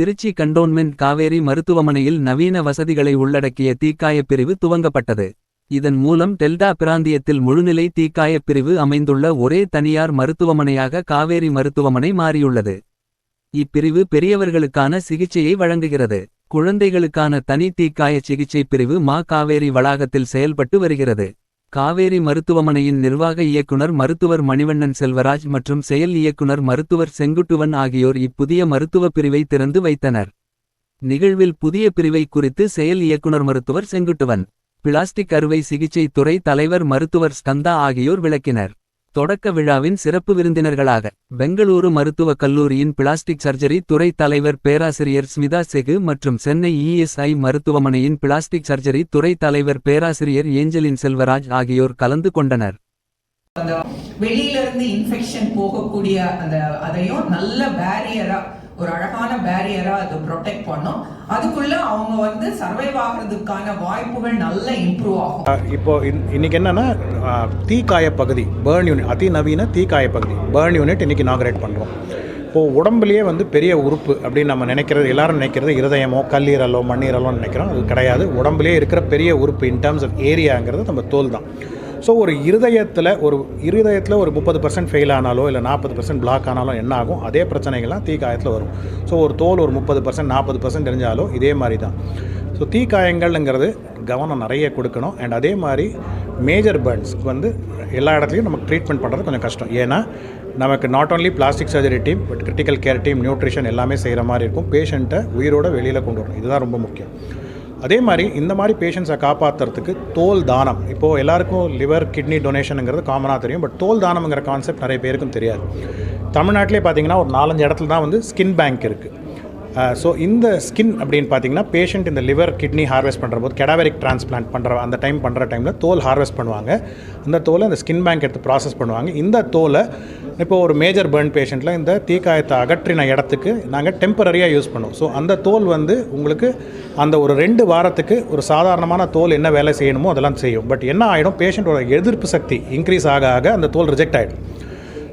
Trichy cantonment Kaveri மருத்துவமனையில் நவீன வசதிகளை உள்ளடக்கிய தீக்காயப் பிரிவு துவங்கப்பட்டது. இதன் மூலம் டெல்டா பிராந்தியத்தில் முழுநிலை தீக்காயப் பிரிவு அமைந்துள்ள ஒரே தனியார் மருத்துவமனையாக காவேரி மருத்துவமனை மாறியுள்ளது. இப்பிரிவு பெரியவர்களுக்கான சிகிச்சையை வழங்குகிறது. குழந்தைகளுக்கான தனி தீக்காய சிகிச்சை பிரிவு மா காவேரி வளாகத்தில் செயல்பட்டு வருகிறது. காவேரி மருத்துவமனையின் நிர்வாக இயக்குனர் மருத்துவர் மணிவண்ணன் செல்வராஜ் மற்றும் செயல் இயக்குனர் மருத்துவர் செங்குட்டுவன் ஆகியோர் இப்புதிய மருத்துவ பிரிவை திறந்து வைத்தனர். நிகழ்வில் புதிய பிரிவை குறித்து செயல் இயக்குனர் மருத்துவர் செங்குட்டுவன். பிளாஸ்டிக் அறுவை சிகிச்சை துறை தலைவர் மருத்துவர் ஸ்கந்தா ஆகியோர் விளக்கினர். தொடக்க விழாவின் சிறப்பு விருந்தினர்களாக பெங்களூரு மருத்துவக் கல்லூரியின் பிளாஸ்டிக் சர்ஜரி துறை தலைவர் பேராசிரியர் ஸ்மிதா செகு மற்றும் சென்னை இஎஸ்ஐ மருத்துவமனையின் பிளாஸ்டிக் சர்ஜரி துறை தலைவர் பேராசிரியர் ஏஞ்சலின் செல்வராஜ் ஆகியோர் கலந்து கொண்டனர். வெளியில இருந்து இன்ஃபெக்ஷன் போகக்கூடிய அந்த அதையும் நல்ல பேரியரா ஒரு அழகான பேரியரா அது ப்ரொடெக்ட் பண்ணும். அதுக்குள்ள அவங்க வந்து சர்வைவ் ஆகிறதுக்கான வாய்ப்புகள் நல்ல இம்ப்ரூவ் ஆகும். இப்போ இன்னைக்கு என்னன்னா தீக்காய பகுதி பேர்ன் யூனிட் அதிநவீன தீக்காய பகுதி பேர்ன் யூனிட் இன்னைக்கு இனாகரேட் பண்ணுறோம் இப்போது உடம்புலேயே வந்து பெரிய உறுப்பு அப்படின்னு நம்ம நினைக்கிறது எல்லாரும் நினைக்கிறது இருதயமோ கல்லீரலோ மண்ணீரலோ நினைக்கிறோம். அது கிடையாது. உடம்புலேயே இருக்கிற பெரிய உறுப்பு இன் டர்ம்ஸ் ஆஃப் ஏரியாங்கிறது நம்ம தோல் தான் ஸோ ஒரு இருதயத்தில் ஒரு இருதயத்தில் ஒரு முப்பது பர்சன்ட் ஃபெயில் ஆனாலோ இல்லை நாற்பது பர்சன்ட் பிளாக் ஆனாலும் என்ன ஆகும்? அதே பிரச்சனைகள்லாம் தீக்காயத்தில் வரும். ஸோ ஒரு தோல் ஒரு முப்பது பர்சன்ட் நாற்பது பர்சன்ட் தெரிஞ்சாலோ இதே மாதிரி தான் ஸோ தீக்காயங்கள்ங்கிறது கவனம் நிறைய கொடுக்கணும். அண்ட் அதே மாதிரி மேஜர் பர்ன்ஸ்க்கு வந்து எல்லா இடத்துலையும் நமக்கு ட்ரீட்மெண்ட் பண்ணுறது கொஞ்சம் கஷ்டம். ஏன்னா நமக்கு not only plastic surgery team but critical care team nutrition எல்லாமே செய்கிற மாதிரி இருக்கும். பேஷண்ட்டை உயிரோட வெளியில் கொண்டு வரணும். இதுதான் ரொம்ப முக்கியம். அதே மாதிரி இந்த மாதிரி பேஷண்ட்ஸை காப்பாற்றுறதுக்கு தோல் தானம். இப்போது எல்லாருக்கும் லிவர் கிட்னி டொனேஷனுங்கிறது காமனாக தெரியும் பட் தோல் தானம்ங்கிற கான்செப்ட் நிறைய பேருக்கும் தெரியாது. தமிழ்நாட்டிலே பார்த்தீங்கன்னா ஒரு நாலஞ்சு இடத்துல தான் வந்து ஸ்கின் பேங்க் இருக்குது ஸோ இந்த ஸ்கின் அப்படின்னு பார்த்தீங்கன்னா பேஷண்ட் இந்த லிவர் கிட்னி ஹார்வெஸ்ட் பண்ணுற போது கெடாவரிக் டிரான்ஸ்பிளான்ட் பண்ணுற அந்த டைம் பண்ணுற டைமில் தோல் ஹார்வெஸ்ட் பண்ணுவாங்க. அந்த தோலை அந்த ஸ்கின் பேங்க் எடுத்து ப்ராசஸ் பண்ணுவாங்க. இந்த தோலை இப்போ ஒரு மேஜர் பேர்ன் பேஷண்ட்டில் இந்த தீக்காயத்தை அகற்றின இடத்துக்கு நாங்கள் டெம்பரரியாக யூஸ் பண்ணுவோம். ஸோ அந்த தோல் வந்து உங்களுக்கு அந்த ஒரு ரெண்டு வாரத்துக்கு ஒரு சாதாரணமான தோல் என்ன வேலை செய்யணுமோ அதெல்லாம் செய்யும். பட் என்ன ஆகிடும் பேஷண்ட்டோட எதிர்ப்பு சக்தி இன்க்ரீஸ் ஆக ஆக அந்த தோல் ரிஜெக்ட் ஆகிடும்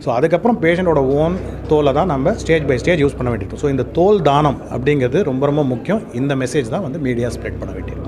ஸோ அதுக்கப்புறம் பேஷண்ட்டோட ஓன் தோலை தான் நம்ம ஸ்டேஜ் பை ஸ்டேஜ் யூஸ் பண்ண வேண்டியிருக்கும். ஸோ இந்த தோல் தானம் அப்படிங்கிறது ரொம்ப ரொம்ப முக்கியம். இந்த மெசேஜ் தான் வந்து மீடியா ஸ்ப்ரெட் பண்ண வேண்டியிருக்கும்.